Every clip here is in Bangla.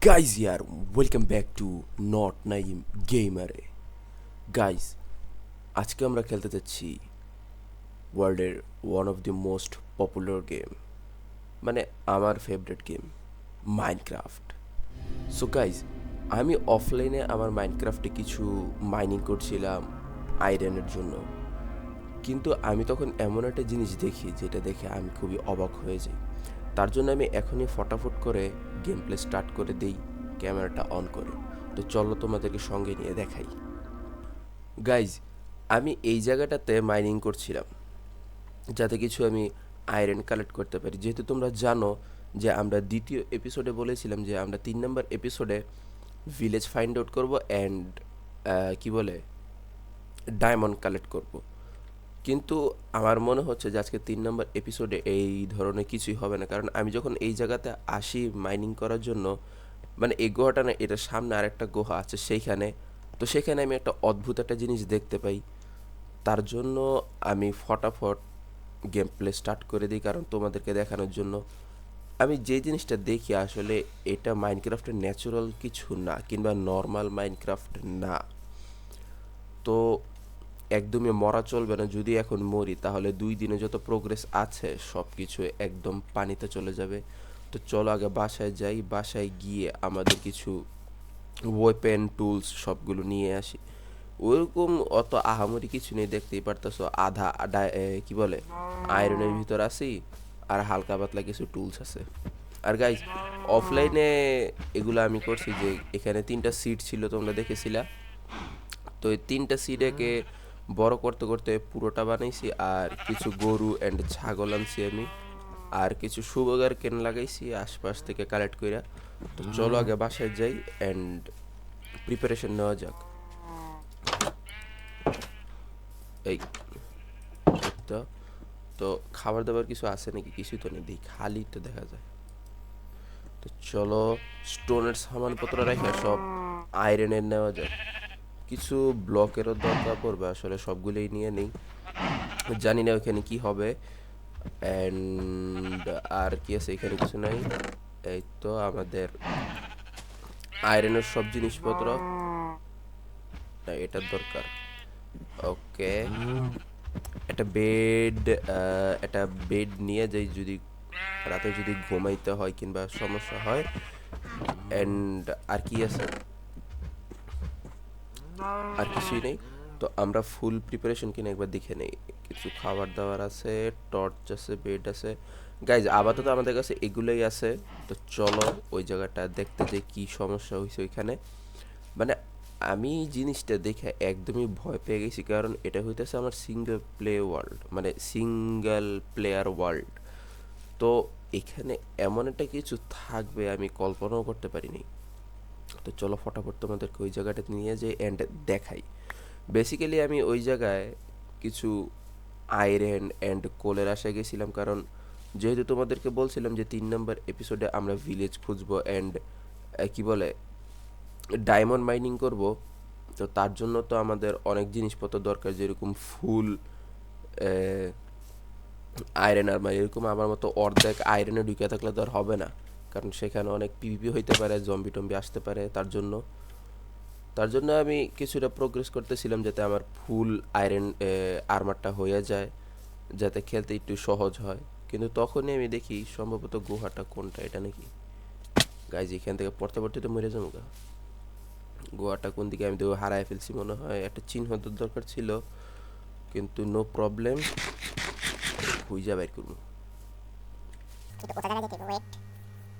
Guys here, welcome back to Not Naim Gamer. Guys, আজকে আমরা খেলতে যাচ্ছি ওয়ার্ল্ডের one of the most popular game মানে আমার favourite game Minecraft so guys আমি অফলাইনে আমার মাইনক্রাফটে কিছু মাইনিং করছিলাম আয়রনের জন্য। কিন্তু আমি তখন এমন একটা জিনিস দেখি যেটা দেখে আমি খুবই অবাক হয়ে যাই। তার জন্য আমি এখনই ফটাফট করে গেম প্লে স্টার্ট করে দেই ক্যামেরাটা অন করে। তো চলো তোমাদেরকে সঙ্গে নিয়ে দেখাই। গাইজ আমি এই জায়গাটাতে মাইনিং করছিলাম, যাতে কিছু আমি আয়রন কালেক্ট করতে পারি। যেহেতু তোমরা জানো যে আমরা দ্বিতীয় এপিসোডে বলেছিলাম যে আমরা তিন নম্বর এপিসোডে ভিলেজ ফাইন্ড আউট করব অ্যান্ড কি বলে ডায়মন্ড কালেক্ট করব। কিন্তু আমার মনে হচ্ছে যে আজকে তিন নম্বর এপিসোডে এই ধরনের কিছুই হবে না। কারণ আমি যখন এই জায়গাতে আসি মাইনিং করার জন্য মানে এই গুহাটা না, এটার সামনে আরেকটা গুহা আছে সেইখানে। তো সেখানে আমি একটা অদ্ভুত একটা জিনিস দেখতে পাই। তার জন্য আমি ফটাফট গেম প্লে স্টার্ট করে দিই, কারণ তোমাদেরকে দেখানোর জন্য। আমি যে জিনিসটা দেখি আসলে এটা মাইনক্রাফটের ন্যাচুরাল কিছু না, কিংবা নর্মাল মাইনক্রাফ্ট না। তো একদমই মরা চলবে না। যদি এখন মরি, তাহলে দুই দিনে যত প্রোগ্রেস আছে সব কিছু একদম পানিতে চলে যাবে। তো চলো আগে বাসায় যাই। বাসায় গিয়ে আমাদের কিছু ওয়েপেন টুলস সবগুলো নিয়ে আসি। ওইরকম অত আহামরি কিছু নেই, দেখতেই পারতেছো। আধা কি বলে? আয়রনের ভিতর আছি, আর হালকা পাতলা কিছু টুলস আছে। আর গাইজ অফলাইনে এগুলো আমি করছি যে, এখানে তিনটা সিট ছিল, তোমরা দেখেছিলা? তো এই তিনটা সিডেকে বড় করতে করতে পুরোটা বানাইছি, আর কিছু গরু অ্যান্ড ছাগল আনছি আমি, আর কিছু সুবগার কেন লাগাইছি, আশপাশ থেকে কালেক্ট কইরা। তো চলো আগে বাসায় যাই অ্যান্ড প্রিপারেশন নেওয়া যাক। এই, তো তো খাবার দাবার কিছু আছে নাকি? কিছুই তো নেই দেখি খালি তো দেখা যায়। তো চলো স্টোনের সামানপত্র রেখে সব আয়রনের নেওয়া যায় কিছু ব্লকেরও দরকার পড়বে, আসলে সবগুলোই নিয়ে নেই। জানি না ওখানে কি হবে। অ্যান্ড আর কি আছে এখানে কিছু নাই। এই তো আমাদের আয়রনের সব জিনিসপত্র। এটার দরকার। ওকে একটা বেড একটা বেড নিয়ে যাই যদি রাতে যদি ঘুমাইতে হয় কিংবা সমস্যা হয়। অ্যান্ড আর কি আছে? আর কিছুই নেই। তো আমরা ফুল প্রিপারেশন কিনে একবার দেখে নেই। কিছু খাবার দাবার আছে টর্চ আছে বেড আছে। গাইজ আপাতত আমাদের কাছে এগুলোই আছে। তো চলো ওই জায়গাটা দেখতে যে কি সমস্যা হয়েছে ওইখানে। মানে আমি জিনিসটা দেখে একদমই ভয় পেয়ে গেছি, কারণ এটা হইতেছে আমার সিঙ্গেল প্লে ওয়ার্ল্ড মানে সিঙ্গেল প্লেয়ার ওয়ার্ল্ড তো এখানে এমন একটা কিছু থাকবে আমি কল্পনাও করতে পারিনি। তো চলো ফটাফট তোমাদেরকে ওই জায়গাটাতে নিয়ে যাই অ্যান্ড দেখাই। বেসিক্যালি আমি ওই জায়গায় কিছু আয়রন অ্যান্ড কোলের আশায় গেছিলাম কারণ যেহেতু তোমাদেরকে বলছিলাম যে তিন নম্বর এপিসোডে আমরা ভিলেজ খুঁজবো অ্যান্ড কি বলে ডায়মন্ড মাইনিং করব, তো তার জন্য তো আমাদের অনেক জিনিসপত্র দরকার যেরকম ফুল আয়রন আর এরকম আমার মতো অর্ধেক আয়রনে ঢুকে থাকলে তো আর হবে না। কারণ সেখানে অনেক পিভিপি হইতে পারে জম্বি টম্বি আসতে পারে, তার জন্য। তার জন্য আমি কিছুটা প্রোগ্রেস করতেছিলাম যাতে আমার ফুল আয়রন আর্মারটা হয়ে যায়, যাতে খেলতে একটু সহজ হয়। কিন্তু তখনই আমি দেখি সম্ভবত গুহাটা কোনটা, এটা নাকি? গাইজ এখান থেকে পড়তে পড়তে তো মরে যাব গা। গোয়াটা কোন দিকে আমি তো হারায় ফেলছি মনে হয়, একটা চিহ্ন তো দরকার ছিল। কিন্তু নো প্রবলেম খুঁজা বাইর করব।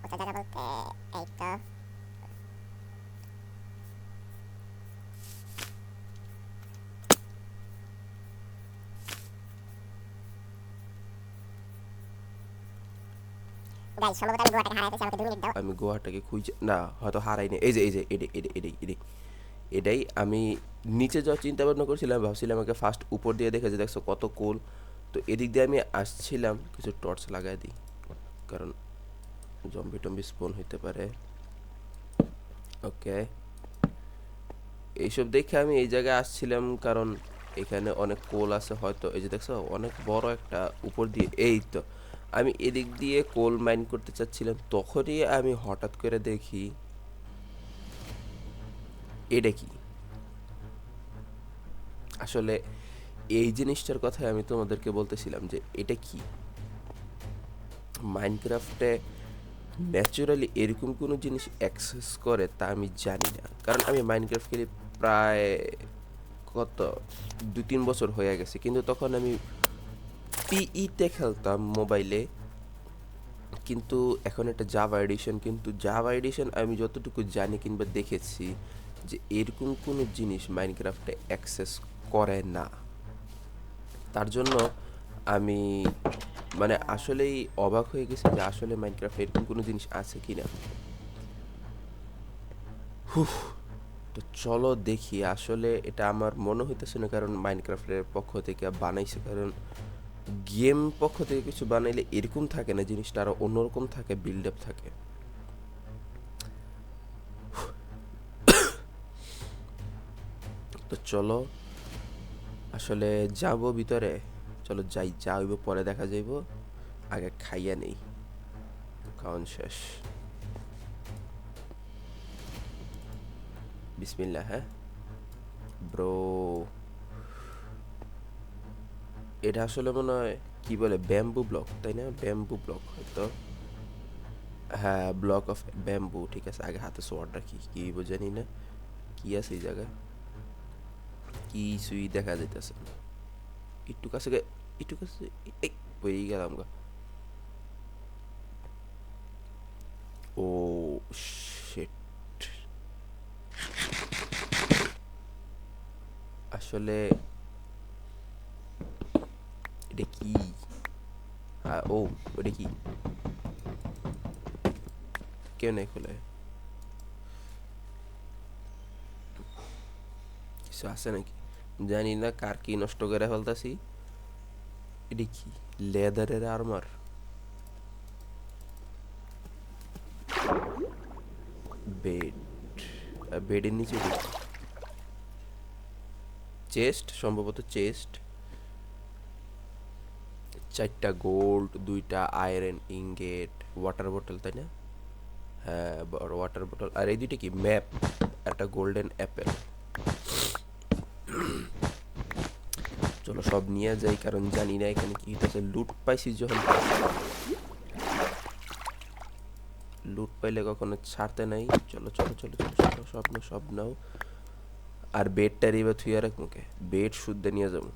বলতে এই তো আমি গোয়াটাকে খুঁজে না হয়তো হারাইনি এই যে এই যে এডে এডে এডে এডে এটাই আমি নিচে যাওয়ার চিন্তা ভাবনা করছিলাম ভাবছিলাম আমাকে ফার্স্ট উপর দিয়ে দেখে যে দেখছ কত কোল তো এদিক দিয়ে আমি আসছিলাম কিছু টর্চ লাগাই দিই কারণ জম্বি টম্বি স্পন হইতে পারে। ওকে এইসব দেখে আমি এই জায়গায় আসছিলাম কারণ এখানে অনেক কোল আছে হয়তো, এই যে দেখছ, অনেক বড় একটা উপর দিয়ে, এই তো। আমি এদিক দিয়ে কোল মাইন করতে চাচ্ছিলাম, তখনই আমি হঠাৎ করে দেখি, এটা কি? আসলে এই জিনিসটার কথাই আমি তোমাদেরকে বলতেছিলাম যে এটা কি? মাইনক্রাফটে ন্যাচারালি এরকম কোনো জিনিস অ্যাক্সেস করে তা আমি জানি না। কারণ আমি মাইনক্রাফট খেলি প্রায় কত? দু তিন বছর হয়ে গেছে। কিন্তু তখন আমি পিইতে খেলতাম মোবাইলে কিন্তু এখন একটা জাভা এডিশন কিন্তু জাভা এডিশন আমি যতটুকু জানি কিংবা দেখেছি যে এরকম কোনো জিনিস মাইনক্রাফটে অ্যাক্সেস করে না। তার জন্য আমি মানে আসলেই অবাক হয়ে গেছে যে আসলে মাইনক্রাফটে এরকম কোনো জিনিস আছে কি না হুফ, তো চলো দেখি। আসলে এটা আমার মনে হইতেছে না, কারণ মাইনক্রাফটের পক্ষ থেকে বানাইছে, কারণ গেম পক্ষ থেকে কিছু বানাইলে এরকম থাকে না, জিনিসটা আরও অন্যরকম থাকে বিল্ড আপ থাকে। তো চলো, আসলে যাব ভিতরে। চলো যাই, যা হইব পরে দেখা যাইব। আগে খাইয়া নেই। খাওয়ান শেষ। বিসমিল্লাহ হ্যাঁ? ব্রো। এটা আসলে মনে হয়, কি বলে, ব্যাম্বু ব্লক, তাই না? ব্যাম্বু ব্লক হয়তো। হ্যাঁ ব্লক অফ ব্যাম্বু, ঠিক আছে। আগে হাতে সোয়ার রাখি, কি বোঝানি না। কি আছে এই জায়গায়? কিছুই দেখা যাইতেছে না। একটু কাছে একটু কাছে এই পড়েই গেলাম গা ও শিট আসলে এটা কি ও ওটা কি কেউ নাই খোলে কিছু আছে নাকি জানি না কার কি নষ্ট করে ফেলতাছি এটা কি লেদারের আর্মার বেড বেডের নিচে চেস্ট সম্ভবত চেস্ট চারটা গোল্ড দুইটা আয়রন ইঙ্গেট ওয়াটার বোতল তাই না হ্যাঁ ওয়াটার বোতল আর এই দুইটা কি ম্যাপ একটা গোল্ডেন অ্যাপেল চলো সব নিয়ে যাই, কারণ জানি না এখানে কি হইতেছে। লুট পাইছি যখন। লুট পাইলে কখনো ছাড়তে নাই। চলো চলো চলো চলো চলো সব নাও সব নাও আর বেডটা রিবা থুইয়া রাখ মুখে। বেড শুদ্ধ নিয়ে যাব।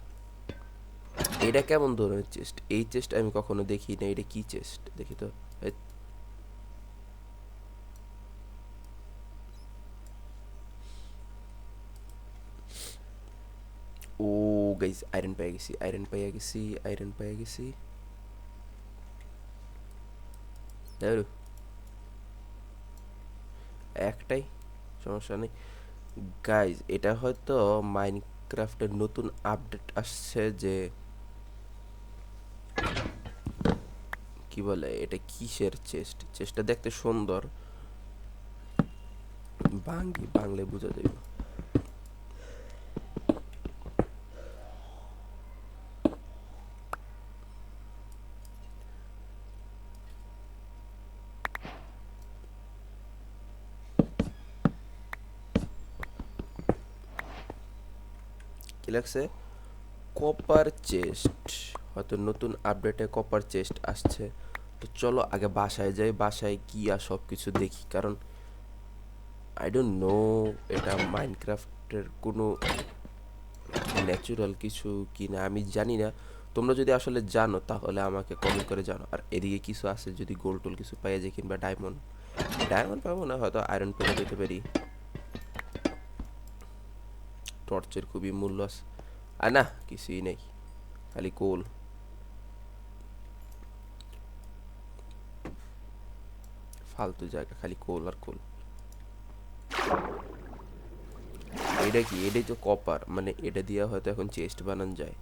এটা কেমন ধরনের চেস্ট? এই চেস্ট আমি কখনো দেখি না এটা কি চেস্ট? দেখি তো এই ও গাইস আয়রন পেয়ে গেছি আয়রন পেয়ে গেছি আয়রন পেয়ে গেছি একটাই সমস্যা নেই। গাইজ এটা হয়তো মাইনক্রাফটের নতুন আপডেট আসছে যে কি বলে, এটা কিসের চেস্ট চেস্টটা দেখতে সুন্দর। বাংলি বাংলায় বোঝা যাবে লাগছে কপার চেস্ট হয়তো নতুন আপডেটে কপার চেস্ট আসছে। তো চলো আগে বাসায় যাই। বাসায় কি আর সব কিছু দেখি। কারণ আই ডোন্ট নো এটা মাইনক্রাফটের কোনো ন্যাচুরাল কিছু কি না আমি জানি না। তোমরা যদি আসলে জানো, তাহলে আমাকে কমেন্ট করে জানো। আর এদিকে কিছু আছে যদি গোল্ড টোল কিছু পাইয়া যায় কিংবা ডায়মন্ড ডায়মন্ড পাবো না, হয়তো আয়রন পেলে যেতে পারি। টর্চের খুবই মূল্য আছে আর না, কিছুই নেই। খালি কোল। ফালতু জায়গা, খালি কোল আর কোল। এটা কি? এটাই তো কপার। মানে এটা দিয়ে হয়তো এখন চেস্ট বানান যায়।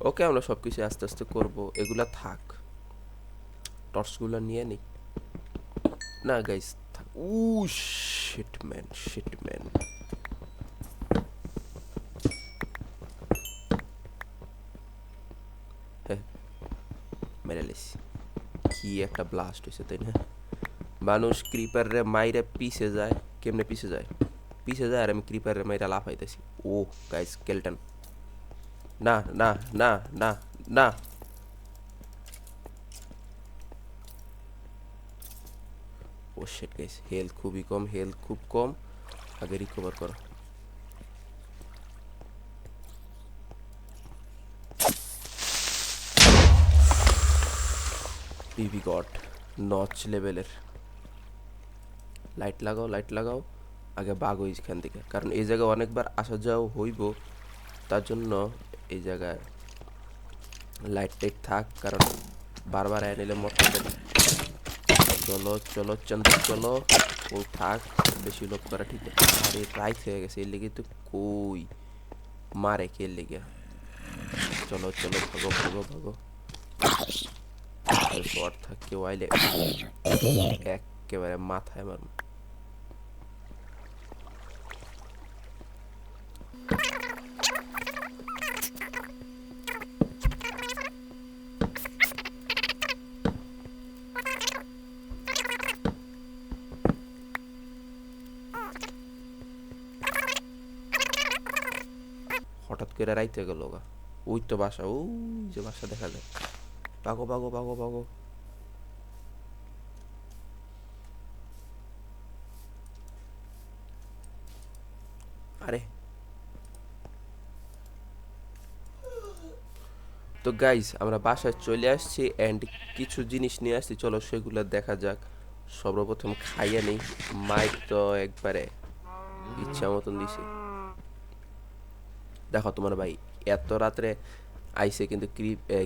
ওকে, আমরা সব কিছু আস্তে আস্তে করব। এগুলা থাক। টর্চগুলো নিয়ে নিই। না গাইস থাক। Uh shit man shit man মেরে লিছি কি একটা ব্লাস্ট হয়েছে তাই না? মানুষ ক্রিপারে মাইরে পিছে যায়, কেমনে পিছে যায়? পিছে যায় আর আমি ক্রিপারের মাইরা লাফাইতেছি। ও গাইস কেলটন না না না না না। ও শিট গাইস হেলথ খুবই কম হেলথ খুব কম। আগে রিকভার করো। পিভি গড নচ লেভেলের। লাইট লাগাও লাইট লাগাও, আগে বাগো এইখান থেকে। কারণ এই জায়গায় অনেকবার আসা যাওয়া হইব, তার জন্য এই জায়গায় লাইট টাইট থাক, কারণ বারবার আয় নিলে মত চলো চলো, চন্দ্র, চলো। ও থাক, বেশি লোক করা ঠিক না। আরে রাইট হয়ে গেছে, এর লেগে তো কই? মারে কে লেগে? চলো চলো, ভাগো ভাগো ভাগো। শর্ট থাক আইলে একেবারে মাথায় মার হঠাৎ করে রাইতে গেল ওই তো বাসা, ওই যে বাসা দেখা যায়। পাগো পাগো পাগো পাগো আরে তো গাইস আমরা বাসায় চলে আসছি অ্যান্ড কিছু জিনিস নিয়ে আসছি। চলো সেগুলো দেখা যাক। সর্বপ্রথম খাইয়ে নেই। মাইক তো একবারে ইচ্ছা মতন দিছে। দেখো তোমার ভাই, এত রাত্রে আইসে কিন্তু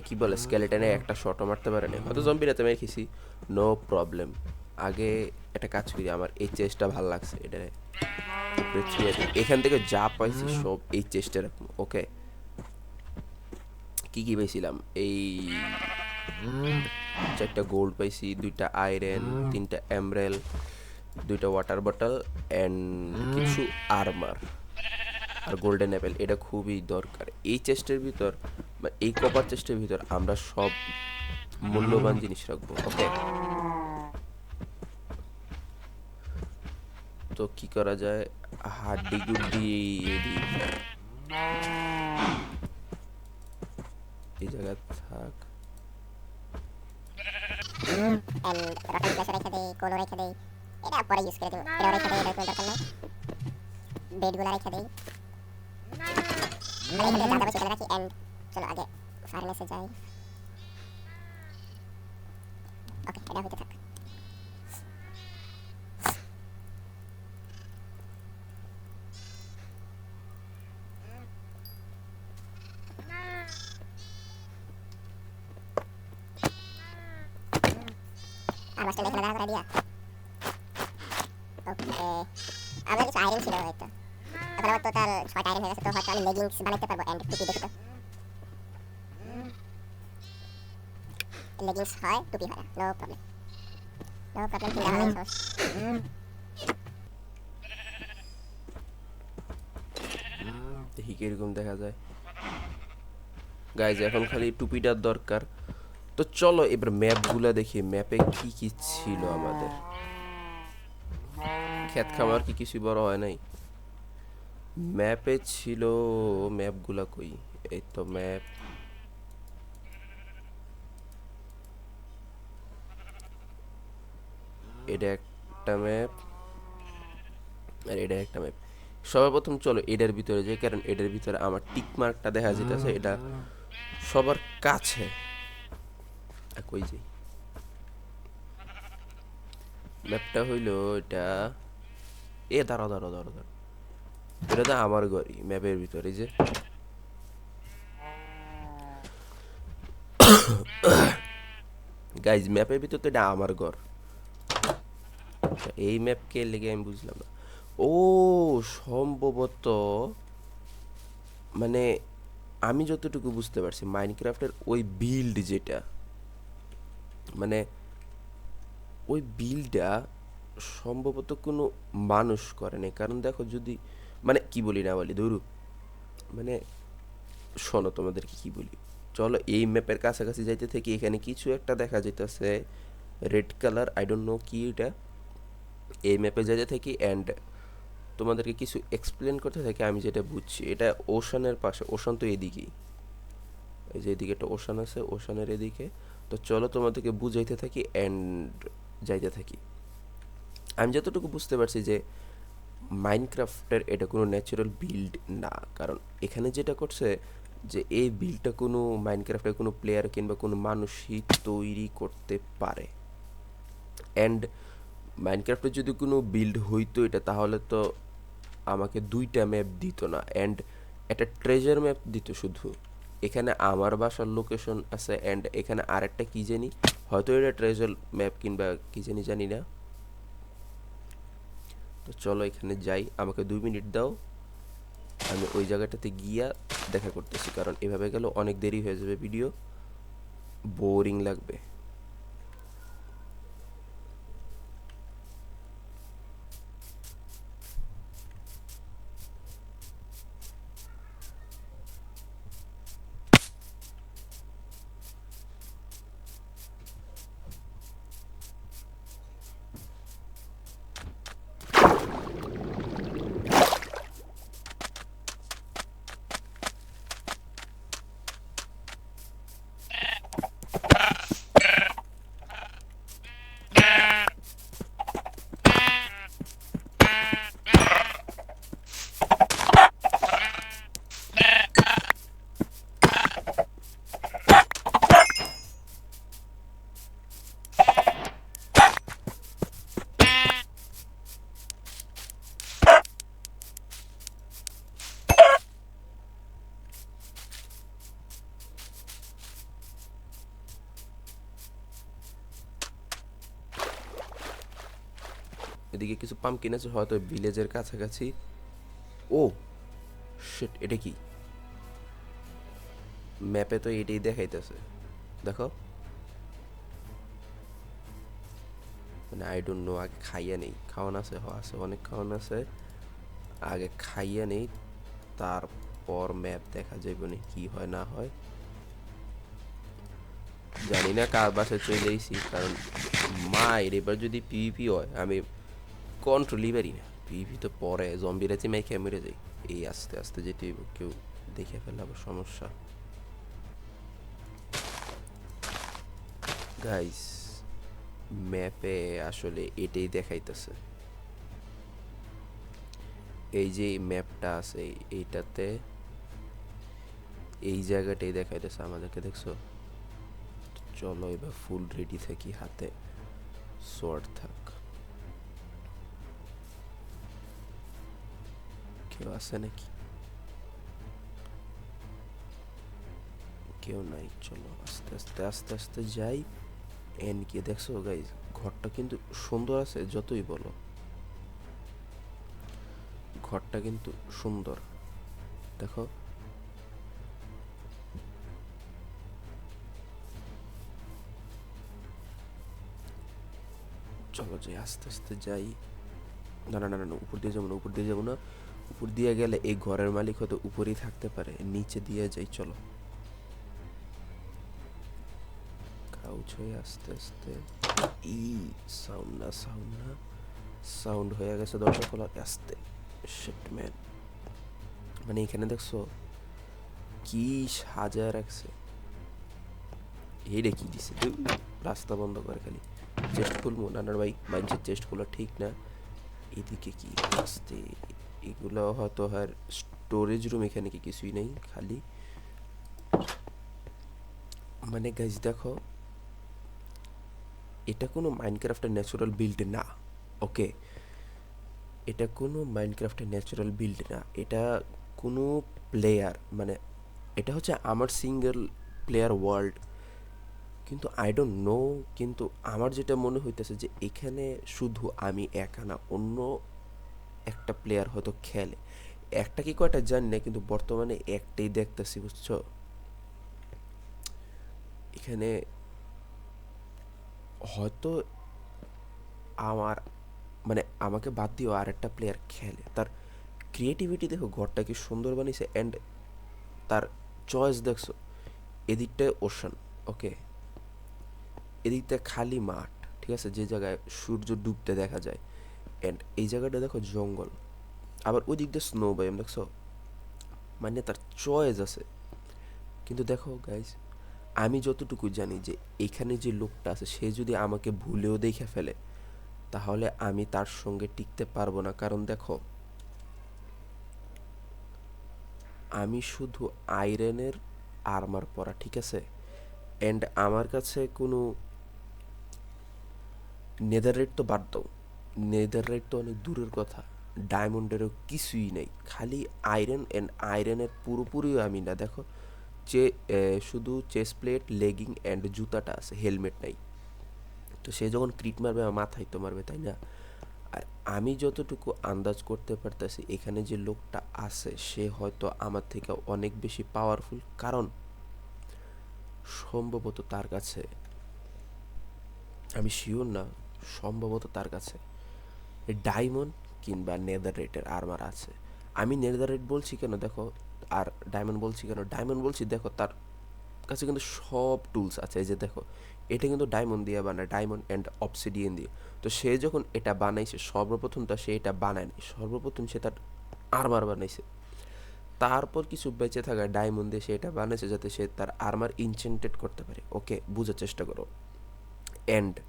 কি বলে স্কেলেটনে একটা শটও মারতে পারে না হয়তো জম্বিরাতে মেখেছি নো প্রবলেম আগে একটা কাজ করি আমার এই চেস্টটা ভালো লাগছে এটা। এখান থেকে যা পাইছি সব এই চেস্টে রাখব ওকে? কি কি পেয়েছিলাম এই চারটা গোল্ড পাইছি দুইটা আয়রন তিনটা এমরেল দুইটা ওয়াটার বটল অ্যান্ড কিছু আর্মার আর গোল্ডেন অ্যাপেল এটা খুবই দরকার। এই চেস্টের ভিতর বা এই কপার চেস্টের ভিতর আমরা সব মূল্যবান জিনিস রাখব ওকে তো কি করা যায়? হাড্ডি গুড্ডি এই জায়গা থাক। এটা পরে ইউজ করে দেবো রেখে দেই, এটা দরকার নাই। বেডগুলো রেখে দেই। আর এখানে দাদা বসে রাখি এন্ড চলো আগে ফার্মেসে যাই ওকে এটা হইতে থাক আর লেগিংস বানাইতে পারব এন্ড টুপি দেখি তো লেগিংস হয়, টুপি হয় নো প্রবলেম নো প্রবলেম কিনা সস দেখি কীরকম দেখা যায়। গাইজ এখন খালি টুপিটার দরকার। তো চলো এবার ম্যাপগুলো দেখি ম্যাপে কি কি ছিল আমাদের। ক্ষেত খামার কি কিছু বড় হয় নাই? ম্যাপে ছিল ম্যাপগুলা কই? এই তো ম্যাপ। এটা একটা ম্যাপ। আর এটা একটা ম্যাপ। সর্বপ্রথম চলো এটার ভিতরে যাই, কারণ এটার ভিতরে আমার টিক মার্কটা দেখা যেতেছে, এটা সবার কাছে। কই যাই? ম্যাপটা হইল এটা এ, দাঁড়াও দাঁড়াও দাঁড়াও দাঁড়াও। এটা তো আমার ঘরই ম্যাপের ভিতরে যে। গাইজ ম্যাপের ভিতর তো এটা আমার ঘর। এই ম্যাপ কে লেগে আমি বুঝলাম না। ও, সম্ভবত মানে আমি যতটুকু বুঝতে পারছি মাইনক্রাফটের ওই বিল্ড যেটা মানে ওই বিলটা সম্ভবত কোনো মানুষ করে নাই। কারণ দেখো, যদি মানে কি বলি না বলি, ধরু মানে শোনো তোমাদেরকে কি বলি। চলো এই ম্যাপের কাছাকাছি যাইতে থেকে এখানে কিছু একটা দেখা যাইতেছে red colour I don't know কি এটা। এই ম্যাপে যাইতে থাকি অ্যান্ড তোমাদেরকে কিছু এক্সপ্লেন করতে থাকি আমি যেটা বুঝছি, এটা ওশানের পাশে ওশান তো এদিকেই। এই যে এদিকে একটা ওশান আছে ওশানের এদিকে। তো চলো তোমাদেরকে বুঝাইতে থাকি অ্যান্ড যাইতে থাকি। আমি যতটুকু বুঝতে পারছি যে মাইনক্রাফটের এটা কোনো ন্যাচারাল বিল্ড না। কারণ এখানে যেটা করছে যে এই বিল্ডটা কোনো মাইনক্রাফটের কোনো প্লেয়ার কিংবা কোনো মানুষই তৈরি করতে পারে। অ্যান্ড মাইনক্রাফটে যদি কোনো বিল্ড হইতো এটা, তাহলে তো আমাকে দুইটা ম্যাপ দিত না। অ্যান্ড একটা ট্রেজার ম্যাপ দিত শুধু। এখানে আমার বাসার লোকেশন আছে অ্যান্ড এখানে আরেকটা কী জানি? হয়তো এটা ট্রেজার ম্যাপ কিংবা কি জানি জানি না। তো চলো এখানে যাই। আমাকে দুই মিনিট দাও। আমি ওই জায়গাটাতে গিয়া দেখা করতেছি, কারণ এভাবে গেলে অনেক দেরি হয়ে যাবে ভিডিও বোরিং লাগবে। এদিকে কিছু পাম্পকিন আছে, হয়তো ভিলেজের কাছাকাছি। ও শিট এটা কি? ম্যাপে তো এটাই দেখাইতেছে। দেখো। মানে আই ডোন্ট নো আগে খাইয়া নেই। খাওয়ান আছে, হ, আছে, অনেক খাওয়ান আছে। আগে খাইয়া নেই, তারপর ম্যাপ দেখা যাবে না, কি হয়, না হয়। জানি না কার বাসায় চলে আইছি কারণ মায়ের, এবার যদি পিভিপি হয়, আমি কন্ট্রোলই পারি না পিভি তো পরে জম্বিরাতে মেখে মেরে যাই এই আস্তে আস্তে যেতে কেউ দেখে ফেললে আবার সমস্যা গাইস ম্যাপে আসলে এটাই দেখাইতেছে এই যে ম্যাপটা আছে এইটাতে এই জায়গাটাই দেখাইতেছে আমাদেরকে দেখছ চলো এবার ফুল রেডি থাকি হাতে সোয়ার্ড থাক কেউ আছে নাকি কেউ নাই চলো আস্তে আস্তে আস্তে আস্তে যাই এন কি দেখছ গাইজ ঘরটা কিন্তু সুন্দর আছে যতই বলো ঘরটা কিন্তু সুন্দর দেখো চলো যাই আস্তে আস্তে যাই না না না না উপর দিয়ে যাব না উপর দিয়ে যাব না উপর দিয়ে গেলে এই ঘরের মালিক হয়তো উপরেই থাকতে পারে। নিচে দিয়ে যাই, চলো। ক্রাউচ হয়ে আস্তে আস্তে। ই সাউন্ড না সাউন্ড না। সাউন্ড হয়ে গেছে দরজা খোলা। আস্তে। শিট ম্যান মানে এখানে দেখছ, কি সাজা রাখছে। এইটা কি দিছে রাস্তা বন্ধ করে খালি। চেস্ট খুলবো। নানার ভাই মানুষের চেস্ট খোলা ঠিক না। এদিকে কি? আসতে। এগুলো হয়তো আর স্টোরেজ রুম এখানে কি কিছুই নেই, খালি। মানে গাইজ দেখো, এটা কোনো মাইনক্রাফটের ন্যাচারাল বিল্ড না ওকে এটা কোনো মাইনক্রাফটের ন্যাচারাল বিল্ড না। এটা কোনো প্লেয়ার মানে এটা হচ্ছে আমার সিঙ্গেল প্লেয়ার ওয়ার্ল্ড কিন্তু আই ডোন্ট নো কিন্তু আমার যেটা মনে হইতেছে যে এখানে শুধু আমি একা না, অন্য একটা প্লেয়ার হয়তো খেলে। একটা কি কয়টা জানি না, কিন্তু বর্তমানে একটাই দেখতেছি, বুঝছ? এখানে হয়তো আমার মানে আমাকে বাদ দিয়েও আর একটা প্লেয়ার খেলে। তার ক্রিয়েটিভিটি দেখো, ঘরটা কি সুন্দর বানিয়েছে অ্যান্ড তার চয়েস দেখছ, এদিকটায় ওশান ওকে এদিকটা খালি মাঠ, ঠিক আছে? যে জায়গায় সূর্য ডুবতে দেখা যায়। অ্যান্ড এই জায়গাটা দেখো জঙ্গল। আবার ওই দিক দিয়ে স্নো বাই দেখছ? মানে তার চয়েস আছে। কিন্তু দেখো গাইজ আমি যতটুকু জানি যে এখানে যে লোকটা আছে, সে যদি আমাকে ভুলেও দেখে ফেলে, তাহলে আমি তার সঙ্গে টিকতে পারব না। কারণ দেখো, আমি শুধু আয়রনের আর্মার পরা, ঠিক আছে? অ্যান্ড আমার কাছে কোনো নেদার রেট তো বাদ দাও। নেদার রেট তো অনেক দূরের কথা। ডায়মন্ডেরও কিছুই নেই। খালি আয়রন অ্যান্ড আয়রনের পুরোপুরিও আমি না দেখো এ, শুধু চেস্ট প্লেট লেগিং অ্যান্ড জুতাটা আছে হেলমেট নাই। তো সে যখন ক্রিট মারবে মাথায় তো মারবে তাই না? আর আমি যতটুকু আন্দাজ করতে পারতেছি এখানে যে লোকটা আছে সে হয়তো আমার থেকে অনেক বেশি পাওয়ারফুল কারণ সম্ভবত তার কাছে আমি শিওর না সম্ভবত তার কাছে ডায়মন্ড কিংবা নেদার রেটের আর্মার আছে। আমি নেদার রেট বলছি কেন? দেখো, আর ডায়মন্ড বলছি কেন? ডায়মন্ড বলছি, দেখো, তার কাছে কিন্তু সব টুলস আছে। এই যে দেখো, এটা কিন্তু ডায়মন্ড দিয়ে বানায়, ডায়মন্ড অ্যান্ড অপসিডিয়ান দিয়ে। তো সে যখন এটা বানাইছে, সর্বপ্রথম তো সে এটা বানায়নি সর্বপ্রথম সে তার আর্মার বানাইছে। তারপর কিছু বেঁচে থাকা ডায়মন্ড দিয়ে সে এটা বানাইছে যাতে সে তার আর্মার ইনচেন্টেড করতে পারে। ওকে, বোঝার চেষ্টা করো। এন্ড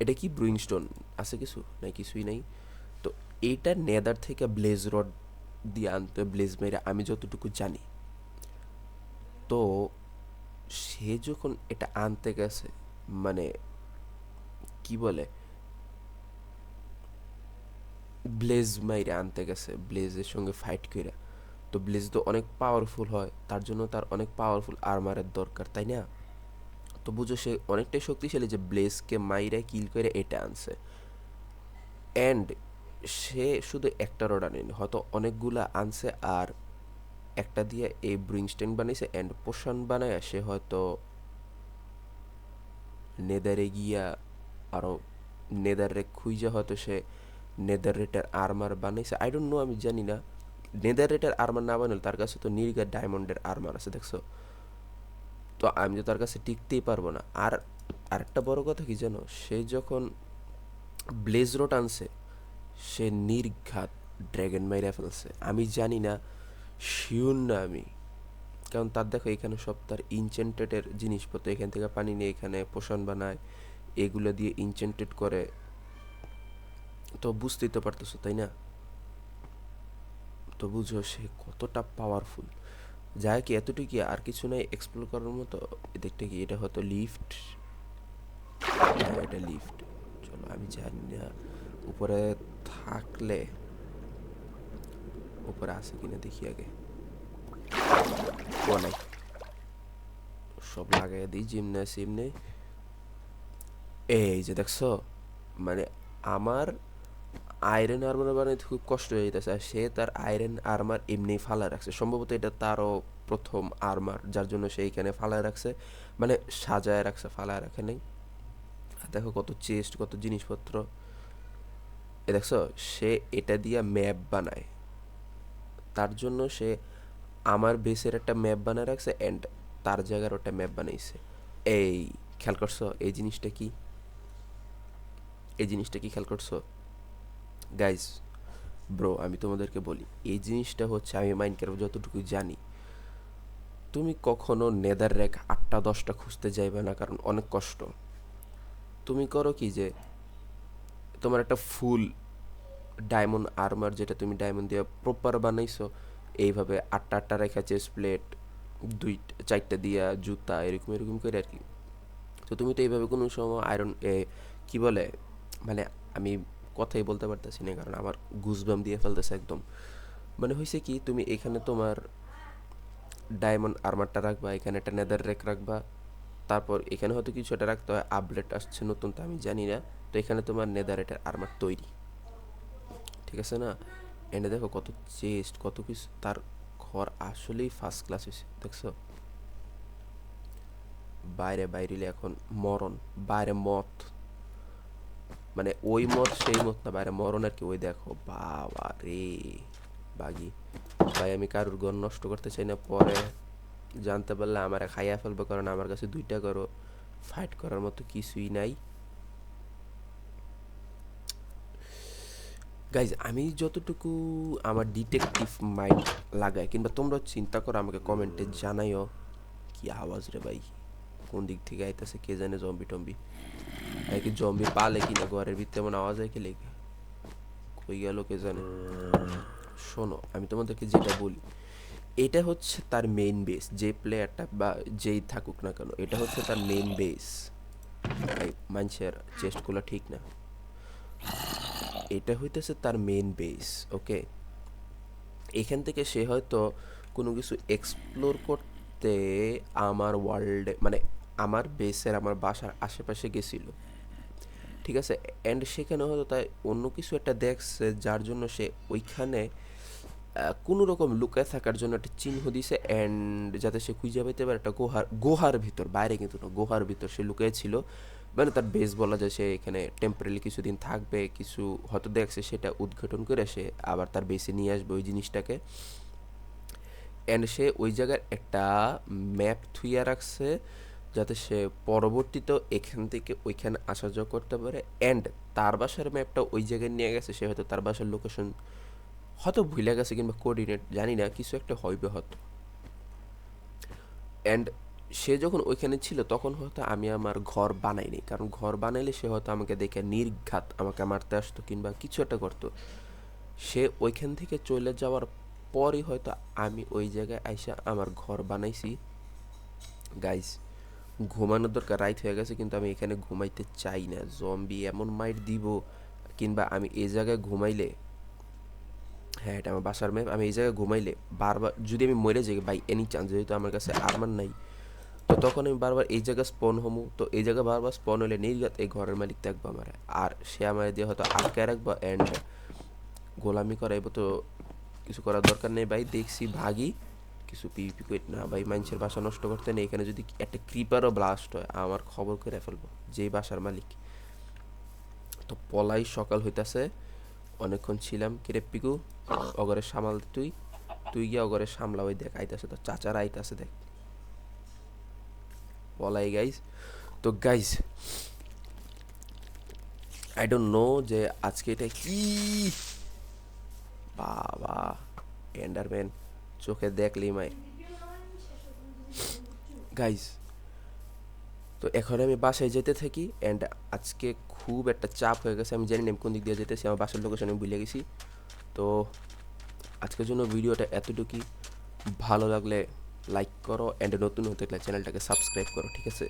এটা কি ব্রুইং স্টোন আছে কিছু? নাই, কিছুই নাই। তো এইটা নেদার থেকে ব্লেজ রড দিয়ে আনতে ব্লেজ মেরে আমি যতটুকু জানি। তো সে যখন এটা আনতে গেছে মানে কি বলে? ব্লেজ মাইরে আনতে গেছে ব্লেজের সঙ্গে ফাইট করে তো ব্লেজ তো অনেক পাওয়ারফুল হয়, তার জন্য তার অনেক পাওয়ারফুল আর্মারের দরকার, তাই না? তো বুঝো সে অনেকটাই শক্তিশালী যে ব্লেজকে মাইরা কিল করে এটা আনছে। অ্যান্ড সে শুধু একটা রড আনেনি, হয়তো অনেকগুলা আনছে আর একটা দিয়ে এই ব্রিংস্টেন বানাইছে অ্যান্ড পোষণ বানায় সে হয়তো নেদারে গিয়া আরও নেদারে খুঁজে হয়তো সে নেদার রেটের আর্মার বানাইছে আই ডোন্ট নো আমি জানি না। নেদার রেটের আর্মার না বানালে তার কাছে তো নির্গা ডায়মন্ডের আর্মার আছে, দেখছ? তো আমি তো তার কাছে টিকতেই পারব না। আর আরেকটা বড় কথা কি জানো? সে যখন ব্লেজ রোড আনছে, সে নির্ঘাত ড্র্যাগন মাইরা ফেলছে। আমি জানি না, শিওর না আমি। কারণ তার দেখো, এখানে সব তার ইনচেন্টেডের জিনিসপত্র। এখান থেকে পানি নিয়ে এখানে পোষণ বানায়, এগুলো দিয়ে ইনচেন্টেড করে। তো বুঝতেই তো পারতেছো, তাই না? তো বুঝো সে কতটা পাওয়ারফুল যায় কি এতটুকু আর কিছু নাই এক্সপ্লোর করার মতো? দেখতে কি এটা হয়তো লিফট এটা লিফট চলো, আমি জানি না। উপরে থাকলে উপরে আছে কিনা দেখি আগে। নাই। সব লাগাই দিই জিমনে সিমনে এই যে দেখছ মানে আমার আয়রন আর্মার বানাইতে খুব কষ্ট হয়ে যেতেছে আর সে তার আয়রন আর্মার এমনি ফালা রাখছে। সম্ভবত এটা তারও প্রথম আর্মার যার জন্য সে এইখানে ফালায় রাখছে মানে সাজায় রাখছে, ফালায় রাখে নাই। দেখো কত চেস্ট কত জিনিসপত্র। এ দেখছ, সে এটা দিয়ে ম্যাপ বানায়। তার জন্য সে আমার বেসের একটা ম্যাপ বানায় রাখছে অ্যান্ড তার জায়গার ওটা ম্যাপ বানাইছে। এই, খেয়াল করছ? এই জিনিসটা কি? এই জিনিসটা কি খেয়াল করছ? গাইজ ব্রো আমি তোমাদেরকে বলি, এই জিনিসটা হচ্ছে আমি মাইনক্রাফট যতটুকু জানি, তুমি কখনো নেদার র্যাক আটটা, দশটা খুঁজতে যাইবে না, কারণ অনেক কষ্ট। তুমি করো কি যে, তোমার একটা ফুল ডায়মন্ড আর্মার যেটা তুমি ডায়মন্ড দিয়ে প্রপার বানাইছো, এইভাবে আটটা আটটা রেখা চেস্ট প্লেট দুই, চারটা দিয়া জুতা, এরকম এরকম করে আর কি। তো তুমি তো এইভাবে কোনো সময় আয়রন এ, কি বলে মানে আমি কথাই বলতে পারতেছি না, কারণ আমার গুজবাম দিয়ে ফেলতেছে একদম। মানে হয়েছে কি, তুমি এখানে তোমার ডায়মন্ড আর্মারটা রাখবা, এখানে একটা নেদার রেক রাখবা, তারপর এখানে হয়তো কিছু একটা রাখতে হয় আপডেট আসছে নতুন তো আমি জানি না, তো এখানে তোমার নেদার নেদারেটের আর্মার তৈরি। ঠিক আছে না? এনে দেখো কত চেস্ট কত কিছু, তার ঘর আসলেই ফার্স্ট ক্লাস হয়েছে দেখছ? বাইরে বাইরে এখন মরণ, বাইরে মত মানে ওই মত, সেই মত না, বাইরে মরণ আর কি, ওই দেখো, বাবা রে, বাগি। ভাই, আমি কারুর ঘর নষ্ট করতে চাই না, পরে জানতে পারলে আমার খাইয়া ফেলবে, কারণ আমার কাছে দুইটা করো ফাইট করার মতো কিছুই নাই। গাইজ আমি যতটুকু আমার ডিটেকটিভ মাইন্ড লাগাই কিংবা তোমরা চিন্তা করো, আমাকে কমেন্টে জানাইও, কি আওয়াজ রে ভাই, কোন দিক থেকে আইতেছে, কে জানে জম্বি টম্বি কি জম্বি পালে কিনা, ঘরের ভিতরে এমন আওয়াজ হয় কি লেগে? কই গেল কে জানে? শোনো, আমি তোমাদেরকে যেটা বলি, এটা হচ্ছে তার মেইন বেস যে প্লেয়ারটা বা যেই থাকুক না কেন, এটা হচ্ছে তার মেইন বেস মানুষের চেস্টগুলো ঠিক না। এটা হইতেছে তার মেইন বেস ওকে? এখান থেকে সে হয়তো কোনো কিছু এক্সপ্লোর করতে আমার ওয়ার্ল্ডে মানে আমার বেসের আমার বাসার আশেপাশে গেছিল। ঠিক আছে? অ্যান্ড সেখানে হয়তো তাই অন্য কিছু একটা দেখছে, যার জন্য সে ওইখানে কোনো রকম লুকায় থাকার জন্য একটা চিহ্ন দিছে অ্যান্ড যাতে সে খুঁজে পেতে পারে একটা গুহার গুহার ভিতর, বাইরে কিন্তু না, গুহার ভিতর সে লুকিয়ে ছিল। মানে তার বেস বলা যায় সে এখানে টেম্পোরারি কিছুদিন থাকবে, কিছু হয়তো দেখছে, সেটা উদ্ঘাটন করে সে আবার তার বেসে নিয়ে আসবে ওই জিনিসটাকে। অ্যান্ড সে ওই জায়গার একটা ম্যাপ থুইয়া রাখছে। যাতে সে পরবর্তীতেও এখান থেকে ওইখানে আসা যাওয়া করতে পারে। অ্যান্ড তার বাসার ম্যাপটা ওই জায়গায় নিয়ে গেছে, সে হয়তো তার বাসার লোকেশন হয়তো ভুলে গেছে কিংবা কোঅর্ডিনেট জানি না, কিছু একটা হইবে হয়তো। অ্যান্ড সে যখন ওইখানে ছিল, তখন হয়তো আমি আমার ঘর বানাইনি, কারণ ঘর বানাইলে সে হয়তো আমাকে দেখে নির্ঘাত আমাকে মারতে আসতো কিংবা কিছু একটা করতো। সে ওইখান থেকে চলে যাওয়ার পরই হয়তো আমি ওই জায়গায় আইসা আমার ঘর বানাইছি। গাইস ঘুমানোর দরকার, রাইট হয়ে গেছে, কিন্তু আমি এখানে ঘুমাইতে চাই না। জম্বি এমন মাইট দিব, কিংবা আমি এই জায়গায় ঘুমাইলে হ্যাঁ এটা আমার বাসার ম্যাপ আমি এই জায়গায় ঘুমাইলে বারবার, যদি আমি মরে যাই বাই এনি চান্স যেহেতু আমার কাছে আরমান নাই, তো তখন আমি বারবার এই জায়গায় স্পন হমু। তো এই জায়গায় বারবার স্পন হলে নির্গাত এই ঘরের মালিক দেখব আমার। আর সে আমার দিয়ে হয়তো আটকে রাখব অ্যান্ড গোলামি করাইবো, তো কিছু করার দরকার নেই। ভাই, দেখছি ভাগি কিছু পিপি কই না ভাই, মানুষের বাসা নষ্ট করতে নেই। এখানে যদি একটা ক্রিপারও ব্লাস্ট হয়, আমার খবর করে ফেলব, যেই বাসার মালিক। তো পলাই সকাল হইতাছে, অনেকক্ষণ ছিলাম কিরে পিকু অগরে সামাল তুই তুই গিয়ে অগরে সামলা ওই দেখ, আইতাছে তো, চাচারা আইতাছে দেখ। পলাই গাইস তো গাইস আই ডোন্ট নো যে আজকে এটা কি বাবা এন্ডারম্যান চোখে দেখলি মাই গাইস তো এখন আমি বাসায় যেতে থাকি অ্যান্ড আজকে খুব একটা চাপ হয়ে গেছে। আমি জানি না কোন দিক দিয়ে যেতেছি, আমার বাসার লোকেশন আমি ভুলে গেছি। তো আজকের জন্য ভিডিওটা এতটুকুই। ভালো লাগলে লাইক করো অ্যান্ড নতুন হতে গেলে চ্যানেলটাকে সাবস্ক্রাইব করো, ঠিক আছে?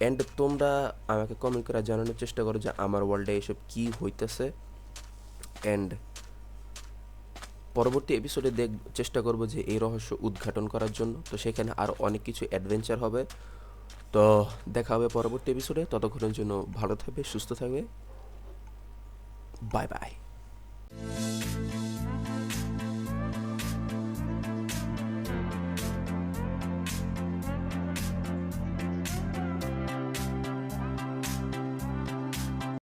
অ্যান্ড তোমরা আমাকে কমেন্ট করে জানানোর চেষ্টা করো যে আমার ওয়ার্ল্ডে এসব কী হইতেছে। অ্যান্ড পরবর্তী এপিসোডে দেখ, চেষ্টা করব যে এই রহস্য উদ্ঘাটন করার জন্য। তো সেখানে আরও অনেক কিছু অ্যাডভেঞ্চার হবে। তো দেখা হবে পরবর্তী এপিসোডে ততক্ষণের জন্য ভালো থাকবে, সুস্থ থাকবে। Bye bye